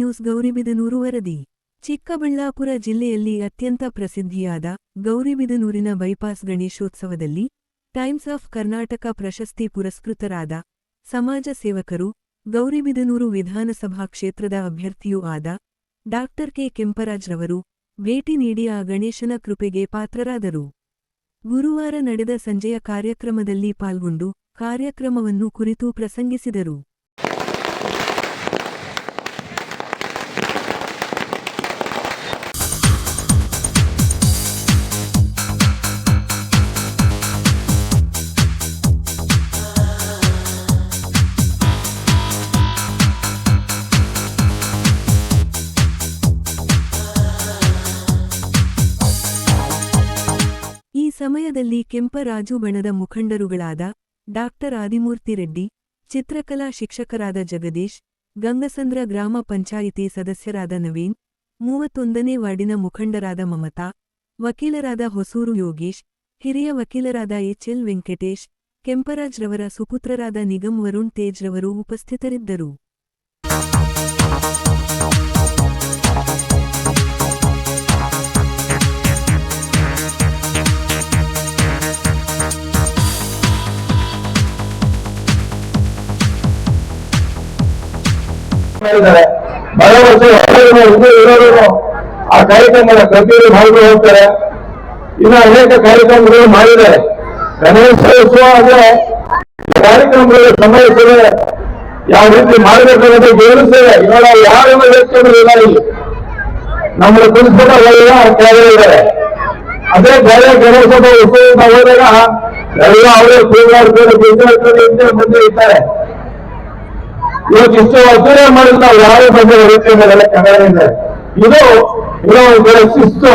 News Gauribidanur ವರದಿ ಚಿಕ್ಕಬಳ್ಳಾಪುರ ಜಿಲ್ಲೆಯಲ್ಲಿ ಅತ್ಯಂತ ಪ್ರಸಿದ್ಧಿಯಾದ ಗೌರಿಬಿದನೂರಿನ ಬೈಪಾಸ್ ಗಣೇಶೋತ್ಸವದಲ್ಲಿ ಟೈಮ್ಸ್ ಆಫ್ ಕರ್ನಾಟಕ ಪ್ರಶಸ್ತಿ ಪುರಸ್ಕೃತರಾದ ಸಮಾಜ ಸೇವಕರು, ಗೌರಿಬಿದನೂರು ವಿಧಾನಸಭಾ ಕ್ಷೇತ್ರದ ಅಭ್ಯರ್ಥಿಯೂ ಆದ ಡಾಕ್ಟರ್ ಕೆ ಕೆಂಪರಾಜ್ರವರು ಭೇಟಿ ನೀಡಿ ಆ ಗಣೇಶನ ಕೃಪೆಗೆ ಪಾತ್ರರಾದರು. ಗುರುವಾರ ನಡೆದ ಸಂಜೆಯ ಕಾರ್ಯಕ್ರಮದಲ್ಲಿ ಪಾಲ್ಗೊಂಡು ಕಾರ್ಯಕ್ರಮವನ್ನು ಕುರಿತು ಪ್ರಸಂಗಿಸಿದರು. ಸಮಯದಲ್ಲಿ ಕೆಂಪರಾಜು ಬಣದ ಮುಖಂಡರುಗಳಾದ ಡಾಕ್ಟರ್ ಆದಿಮೂರ್ತಿ ರೆಡ್ಡಿ, ಚಿತ್ರಕಲಾ ಶಿಕ್ಷಕರಾದ ಜಗದೀಶ್, ಗಂಗಸಂದ್ರ ಗ್ರಾಮ ಪಂಚಾಯಿತಿ ಸದಸ್ಯರಾದ ನವೀನ್, ಮೂವತ್ತೊಂದನೇ ವಾರ್ಡಿನ ಮುಖಂಡರಾದ ಮಮತಾ, ವಕೀಲರಾದ ಹೊಸೂರು ಯೋಗೀಶ್, ಹಿರಿಯ ವಕೀಲರಾದ ಎಚ್ಎಲ್ ವೆಂಕಟೇಶ್, ಕೆಂಪರಾಜ್ರವರ ಸುಪುತ್ರರಾದ ನಿಗಮ್ ವರುಣ್ ತೇಜ್ರವರು ಉಪಸ್ಥಿತರಿದ್ದರು. ಮಾಡಿದ್ದಾರೆ ಬಹಳ ವರ್ಷ ಆ ಕಾರ್ಯಕ್ರಮದ ಪ್ರತಿಯೊಂದು ಭಾಗಗಳು ಹೋಗ್ತಾರೆ. ಇನ್ನು ಅನೇಕ ಕಾರ್ಯಕ್ರಮಗಳು ಮಾಡಿದ್ದಾರೆ. ಗಣೇಶೋತ್ಸವ ಅಂದ್ರೆ ಕಾರ್ಯಕ್ರಮಗಳಿಗೆ ಕಾರ್ಯಕ್ರಮಗಳು ಸಮಯಿಸಿದ್ರೆ ಯಾವ ರೀತಿ ಮಾಡಬೇಕು ಅನ್ನೋದು ಗೌರವಿಸ್ತೇವೆ ಇವಾಗ ಯಾರನ್ನ ವ್ಯಕ್ತಿಗಳು ಇಲ್ಲ ಇಲ್ಲಿ. ನಮ್ಮನ್ನು ಕುಳಿಸ್ಬಿಟ್ಟು ಅವರೆಲ್ಲ ಕೆಳಗಡೆ ಅದೇ ಬೇರೆ ಗಣೇಶೋತ್ಸವ ಉಪಯೋಗ ಹೋದಾಗ ಎಲ್ಲ ಅವರೇ ಕೂಗಾಡ್ತಾರೆ ಬಿದ್ದಾಡ್ತಾರೆ ಮುಂದೆ ಇರ್ತಾರೆ. ಇವತ್ತು ಇಷ್ಟು ಅಧ್ಯಯನ ಮಾಡಿದ್ರೆ ನಾವು ಯಾರೇ ಬಗ್ಗೆ ರೀತಿ ಮೇಲೆಲ್ಲ ಕನ್ನಡದಿಂದ ಇದು. ಇರೋ ಶಿಸ್ತು,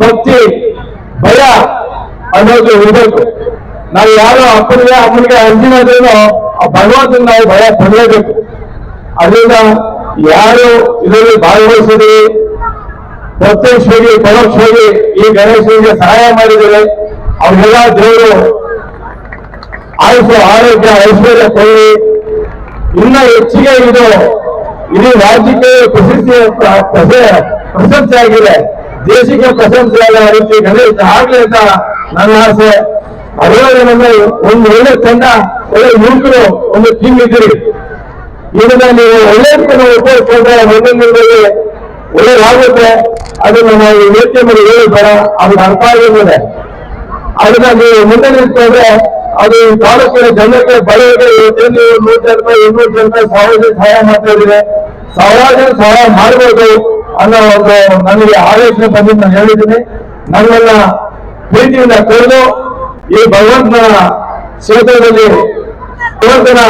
ಭಕ್ತಿ, ಭಯ ಅನ್ನೋದು ಇರಬೇಕು. ನಾವು ಯಾರು ಅಪ್ಪನಿಗೆ, ಅಮ್ಮನಿಗೆ ಅಂಜಿನದೇನೋ ಆ ಭಗವಂತನ ನಾವು ಭಯ ಪಡೆಯಬೇಕು ಅದರಿಂದ ಯಾರು ಇದರಲ್ಲಿ ಭಾಗವಹಿಸಿದ್ರಿ? ಪ್ರತ್ಯಕ್ಷವಾಗಿ, ಪರೋಕ್ಷವಾಗಿ ಈ ಗಣೇಶನಿಗೆ ಸಹಾಯ ಮಾಡಿದರೆ ಅವ್ರಿಗೆಲ್ಲ ದೇವರು ಆಯುಷ ಆರೋಗ್ಯ, ಐಶ್ವರ್ಯ ಕೊಡಿ ಇನ್ನ ಹೆಚ್ಚಿಗೆ ಇದು ಇಡೀ ರಾಜ್ಯಕ್ಕೆ ಪ್ರಶಸ್ತಿ ಪ್ರ- ಪ್ರಶ- ಪ್ರಶಂಸೆ ಆಗಿದೆ ದೇಶಕ್ಕೆ ಪ್ರಶಂಸೆ ಆದ ರೀತಿ ಗಣೇಶ ಆಗ್ಲಿ ಅಂತ ನನ್ನ ಆಸೆ. ಅದೇನಂದ್ರೆ ಒಂದು ಒಳ್ಳೆ ತಂಡ, ಒಳ್ಳೆ ಯುವಕರು ಒಂದು ಟೀಮ್ ಇದ್ದೀರಿ. ಇದನ್ನ ನೀವು ಒಳ್ಳೆಯ ಉಪಯೋಗಿಸ್ಕೊಂಡ್ರೆ ಮುಂದಿನ ದಿನದಲ್ಲಿ ಒಳ್ಳೇದಾಗುತ್ತೆ ಅದನ್ನು ನಾವು ಯೋಚನೆ ಮಾಡಿ ಹೇಳಿ ಹೇಳಿಬೇಡ ಅದನ್ನ ಅರ್ಥ ಆಗಿರ್ತದೆ ಅದನ್ನ ನೀವು ಮುಂದೆ ನಿಂತ್ಕೊಂಡ್ರೆ ಅದು ತಾಲೂಕಿನ ಜನಕ್ಕೆ ಬರೆಯದೆ ಯೋಜನೆ ನೂರು ರೂಪಾಯಿ ಇನ್ನೂರು ರೂಪಾಯಿ ಜನ ಸಹಾಯ ಮಾಡ್ತಾ ಜನ ಸಹಾಯ ಮಾಡಬಹುದು ಅನ್ನೋ ಒಂದು ನನಗೆ ಆಲೋಚನೆ ಬಂದಿದ್ದು ನಾನು ಹೇಳಿದ್ದೀನಿ. ನನ್ನನ್ನ ಪ್ರೀತಿಯಿಂದ ಕರೆದು ಈ ಭಗವಂತನ ಕ್ಷೇತ್ರದಲ್ಲಿ ಭಗವಂತನ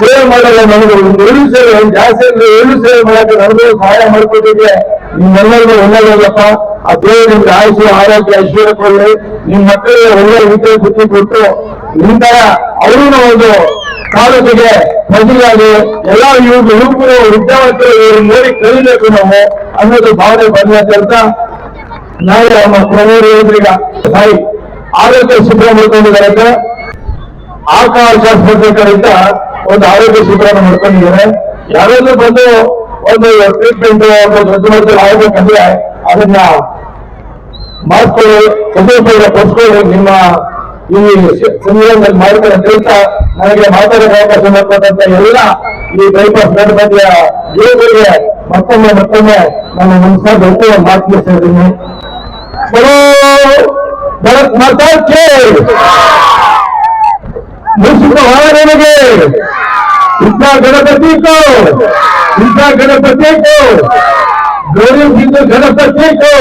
ಸೇವೆ ಮಾಡಲು ನನಗೆ ಒಂದು ಏಳು ಸೇವೆ, ಜಾಸ್ತಿ ಅಂದ್ರೆ ಏಳು ಸೇವೆ ಮಾಡಕ್ಕೆ ನನಗೂ ಸಹಾಯ ಮಾಡಿಕೊಟ್ಟಿದ್ದೆ. ನಿಮ್ಮೆಲ್ಲರಿಗೂ ಒಳ್ಳೆಯದಲ್ಲಪ್ಪ ಆ ದೇವರು ನಿಮ್ಗೆ ಆಯುಷು ಆರೋಗ್ಯ, ಐಶ್ವರ್ಯ ಕೊಡಲಿ. ನಿಮ್ಮ ಮಕ್ಕಳಿಗೆ ಒಳ್ಳೆಯ ರೀತಿಯ ಬುದ್ಧಿ ಕೊಟ್ಟು ನಿಮ್ ತರ ಅವರೂ ಒಂದು ತಾಲೂಕಿಗೆ ಪ್ರತಿಯಾಗಿ ಎಲ್ಲ ಯುವಕ ಯುವಕರು ವಿದ್ಯಾವಂತರು ಇವರು ನೋಡಿ ಕಲಿಬೇಕು ನಾವು ಅನ್ನೋದು ಭಾವನೆ ಬಂದ ಅಂತ ನಾವು ನಮ್ಮ ಪ್ರಮೋದ್ ಸಾಯಿ ಆರೋಗ್ಯ ಶಿಬಿರ ಮಾಡ್ಕೊಂಡಿದ್ದಾರೆ ಅಂತ ಆಕಾಶ ಆಸ್ಪತ್ರೆಗಳಿಂದ ಒಂದು ಆರೋಗ್ಯ ಶಿಬಿರ ಮಾಡ್ಕೊಂಡಿದ್ದಾರೆ. ಯಾರಾದ್ರೂ ಬಂದು ಒಂದು ಟ್ರೀಟ್ಮೆಂಟ್ ಒಂದು ಆಗ್ಬೇಕಂದ್ರೆ ಅದನ್ನ ಮಾಡ್ಕೊಳ್ಳಿ ಸದುಪಯೋಗ ಪಡಿಸ್ಕೊಳ್ಳಿ ನಿಮ್ಮ ಈ ಸಂವಿಧಾನದಲ್ಲಿ ಮಾಡಿದ ಕೆಲಸ ನನಗೆ ಮಾತಾಡೋಕೆ ಅವಕಾಶ ಮಾಡ್ತಕ್ಕಂತ ಎಲ್ಲ ಈ ಬೈಪಾಸ್ ಬಗ್ಗೆ ಯೋಗರಿಗೆ ಮತ್ತೊಮ್ಮೆ ಮತ್ತೊಮ್ಮೆ ನನ್ನ ಮನಸ್ಸಾದ ಒಪ್ಪುವ ಮಾತು ಸೇರಿದ್ದೀನಿ. ಭರತ್ ಮಾತಾಡ್ಕೆ ಮುಸುಕ ಇಂಥ ಗಣಪತಿ ಕೋ ಇಂಥ ಗಣಪತಿ ಕೋ ಗೌರವಿಸಿದ್ದು ಗಣಪತಿ ಕೋ.